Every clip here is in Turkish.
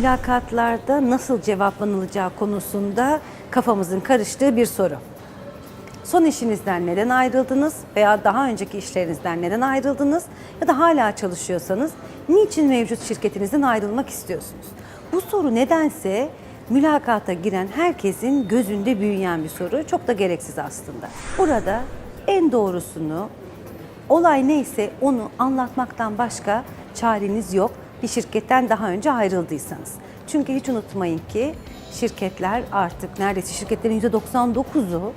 mülakatlarda nasıl cevaplanılacağı konusunda kafamızın karıştığı bir soru. Son işinizden neden ayrıldınız veya daha önceki işlerinizden neden ayrıldınız ya da hala çalışıyorsanız niçin mevcut şirketinizden ayrılmak istiyorsunuz? Bu soru nedense mülakata giren herkesin gözünde büyüyen bir soru. Çok da gereksiz aslında. Burada en doğrusunu olay neyse onu anlatmaktan başka çareniz yok bir şirketten daha önce ayrıldıysanız. Çünkü hiç unutmayın ki şirketler artık neredeyse şirketlerin %99'u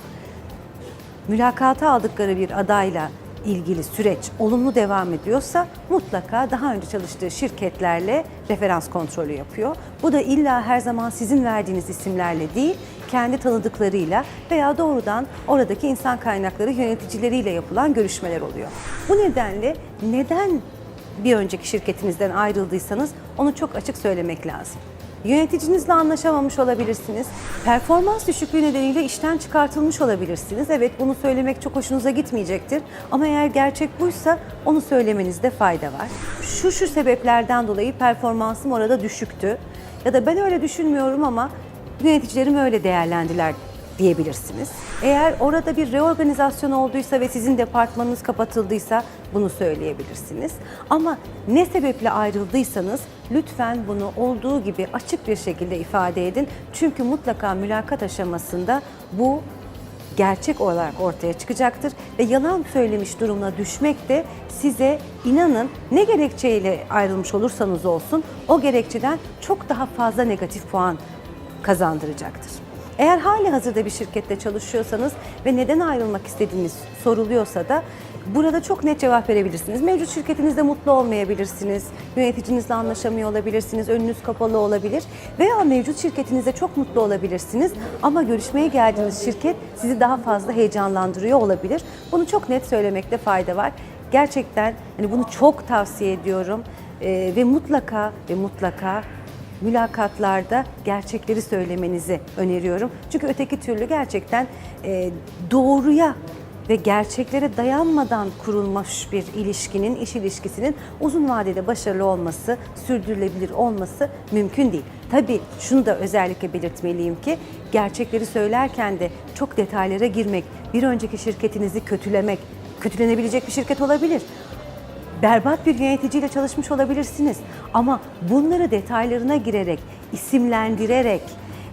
mülakata aldıkları bir adayla ilgili süreç olumlu devam ediyorsa mutlaka daha önce çalıştığı şirketlerle referans kontrolü yapıyor. Bu da illa her zaman sizin verdiğiniz isimlerle değil, kendi tanıdıklarıyla veya doğrudan oradaki insan kaynakları yöneticileriyle yapılan görüşmeler oluyor. Bu nedenle neden bir önceki şirketinizden ayrıldıysanız onu çok açık söylemek lazım. Yöneticinizle anlaşamamış olabilirsiniz. Performans düşüklüğü nedeniyle işten çıkartılmış olabilirsiniz. Evet bunu söylemek çok hoşunuza gitmeyecektir. Ama eğer gerçek buysa onu söylemenizde fayda var. Şu şu sebeplerden dolayı performansım orada düşüktü. Ya da ben öyle düşünmüyorum ama yöneticilerim öyle değerlendiler diyebilirsiniz. Eğer orada bir reorganizasyon olduysa ve sizin departmanınız kapatıldıysa bunu söyleyebilirsiniz. Ama ne sebeple ayrıldıysanız lütfen bunu olduğu gibi açık bir şekilde ifade edin. Çünkü mutlaka mülakat aşamasında bu gerçek olarak ortaya çıkacaktır ve yalan söylemiş durumuna düşmek de size inanın ne gerekçeyle ayrılmış olursanız olsun o gerekçeden çok daha fazla negatif puan kazandıracaktır. Eğer hali hazırda bir şirkette çalışıyorsanız ve neden ayrılmak istediğiniz soruluyorsa da burada çok net cevap verebilirsiniz. Mevcut şirketinizde mutlu olmayabilirsiniz, yöneticinizle anlaşamıyor olabilirsiniz, önünüz kapalı olabilir veya mevcut şirketinizde çok mutlu olabilirsiniz ama görüşmeye geldiğiniz şirket sizi daha fazla heyecanlandırıyor olabilir. Bunu çok net söylemekte fayda var. Gerçekten hani bunu çok tavsiye ediyorum Ee, ve mutlaka ve mutlaka mülakatlarda gerçekleri söylemenizi öneriyorum. Çünkü öteki türlü gerçekten e, doğruya ve gerçeklere dayanmadan kurulmuş bir ilişkinin, iş ilişkisinin uzun vadede başarılı olması, sürdürülebilir olması mümkün değil. Tabii şunu da özellikle belirtmeliyim ki gerçekleri söylerken de çok detaylara girmek, bir önceki şirketinizi kötülemek, kötülenebilecek bir şirket olabilir berbat bir yöneticiyle çalışmış olabilirsiniz. Ama bunları detaylarına girerek, isimlendirerek,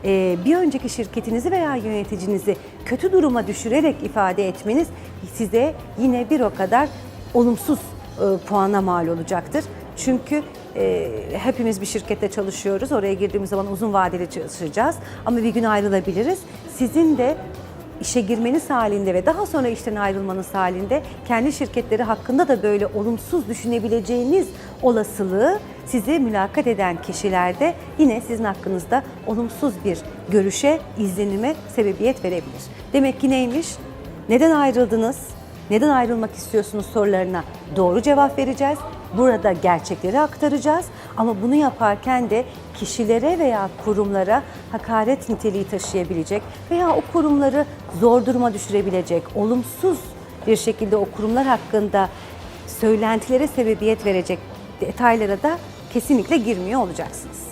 e, bir önceki şirketinizi veya yöneticinizi kötü duruma düşürerek ifade etmeniz size yine bir o kadar olumsuz e, puana mal olacaktır. Çünkü e, hepimiz bir şirkette çalışıyoruz. Oraya girdiğimiz zaman uzun vadeli çalışacağız. Ama bir gün ayrılabiliriz. Sizin de işe girmeniz halinde ve daha sonra işten ayrılmanız halinde kendi şirketleri hakkında da böyle olumsuz düşünebileceğiniz olasılığı sizi mülakat eden kişilerde yine sizin hakkınızda olumsuz bir görüşe, izlenime sebebiyet verebilir. Demek ki neymiş? Neden ayrıldınız? Neden ayrılmak istiyorsunuz sorularına doğru cevap vereceğiz. Burada gerçekleri aktaracağız ama bunu yaparken de kişilere veya kurumlara hakaret niteliği taşıyabilecek veya o kurumları zor duruma düşürebilecek, olumsuz bir şekilde o kurumlar hakkında söylentilere sebebiyet verecek detaylara da kesinlikle girmiyor olacaksınız.